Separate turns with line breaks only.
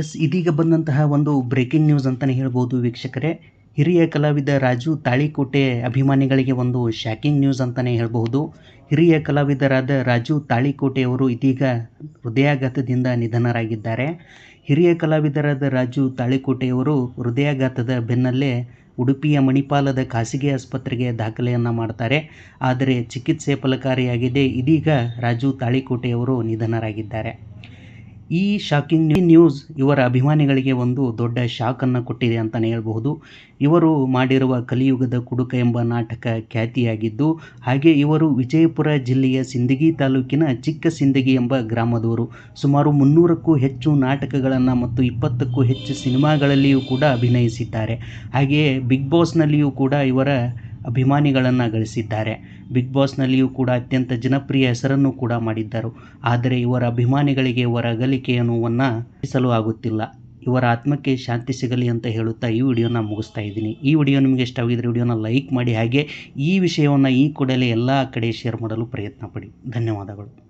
S, ಇದೀಗ ಬಂದಂತಹ ಒಂದು ಬ್ರೇಕಿಂಗ್ ನ್ಯೂಸ್ ಅಂತಲೇ ಹೇಳ್ಬೋದು ವೀಕ್ಷಕರೇ. ಹಿರಿಯ ಕಲಾವಿದ ರಾಜು ತಾಳಿಕೋಟೆ ಅಭಿಮಾನಿಗಳಿಗೆ ಒಂದು ಶಾಕಿಂಗ್ ನ್ಯೂಸ್ ಅಂತಲೇ ಹೇಳಬಹುದು. ಹಿರಿಯ ಕಲಾವಿದರಾದ ರಾಜು ತಾಳಿಕೋಟೆಯವರು ಇದೀಗ ಹೃದಯಾಘಾತದಿಂದ ನಿಧನರಾಗಿದ್ದಾರೆ. ಹಿರಿಯ ಕಲಾವಿದರಾದ ರಾಜು ತಾಳಿಕೋಟೆಯವರು ಹೃದಯಾಘಾತದ ಬೆನ್ನಲ್ಲೇ ಉಡುಪಿಯ ಮಣಿಪಾಲದ ಖಾಸಗಿ ಆಸ್ಪತ್ರೆಗೆ ದಾಖಲೆಯನ್ನು ಮಾಡ್ತಾರೆ. ಆದರೆ ಚಿಕಿತ್ಸೆ ಫಲಕಾರಿಯಾಗಿದೆ. ಇದೀಗ ರಾಜು ತಾಳಿಕೋಟೆಯವರು ನಿಧನರಾಗಿದ್ದಾರೆ. ಈ ಶಾಕಿಂಗ್ ನ್ಯೂಸ್ ಇವರ ಅಭಿಮಾನಿಗಳಿಗೆ ಒಂದು ದೊಡ್ಡ ಶಾಕನ್ನು ಕೊಟ್ಟಿದೆ ಅಂತಲೇ ಹೇಳಬಹುದು. ಇವರು ಮಾಡಿರುವ ಕಲಿಯುಗದ ಕುಡುಕ ಎಂಬ ನಾಟಕ ಖ್ಯಾತಿಯಾಗಿದ್ದು, ಹಾಗೆ ಇವರು ವಿಜಯಪುರ ಜಿಲ್ಲೆಯ ಸಿಂದಗಿ ತಾಲೂಕಿನ ಚಿಕ್ಕ ಸಿಂದಗಿ ಎಂಬ ಗ್ರಾಮದವರು. ಸುಮಾರು ಮುನ್ನೂರಕ್ಕೂ ಹೆಚ್ಚು ನಾಟಕಗಳನ್ನು ಮತ್ತು ಇಪ್ಪತ್ತಕ್ಕೂ ಹೆಚ್ಚು ಸಿನಿಮಾಗಳಲ್ಲಿಯೂ ಕೂಡ ಅಭಿನಯಿಸಿದ್ದಾರೆ. ಹಾಗೆಯೇ ಬಿಗ್ ಬಾಸ್ನಲ್ಲಿಯೂ ಕೂಡ ಇವರ ಅಭಿಮಾನಿಗಳನ್ನು ಗಳಿಸಿದ್ದಾರೆ. ಬಿಗ್ ಬಾಸ್ನಲ್ಲಿಯೂ ಕೂಡ ಅತ್ಯಂತ ಜನಪ್ರಿಯ ಹೆಸರನ್ನು ಕೂಡ ಮಾಡಿದ್ದರು. ಆದರೆ ಇವರ ಅಭಿಮಾನಿಗಳಿಗೆ ಇವರ ಅಗಲಿಕೆಯ ನೋವನ್ನು ಆಗುತ್ತಿಲ್ಲ. ಇವರ ಆತ್ಮಕ್ಕೆ ಶಾಂತಿ ಸಿಗಲಿ ಅಂತ ಹೇಳುತ್ತಾ ಈ ವಿಡಿಯೋನ ಮುಗಿಸ್ತಾ ಇದ್ದೀನಿ. ಈ ವಿಡಿಯೋ ನಿಮಗೆ ಇಷ್ಟವಾಗಿದ್ದರೆ ವಿಡಿಯೋನ ಲೈಕ್ ಮಾಡಿ ಹಾಗೆ ಈ ವಿಷಯವನ್ನು ಈ ಕೂಡಲೇ ಎಲ್ಲ ಕಡೆ ಶೇರ್ ಮಾಡಲು ಪ್ರಯತ್ನ ಪಡಿ. ಧನ್ಯವಾದಗಳು.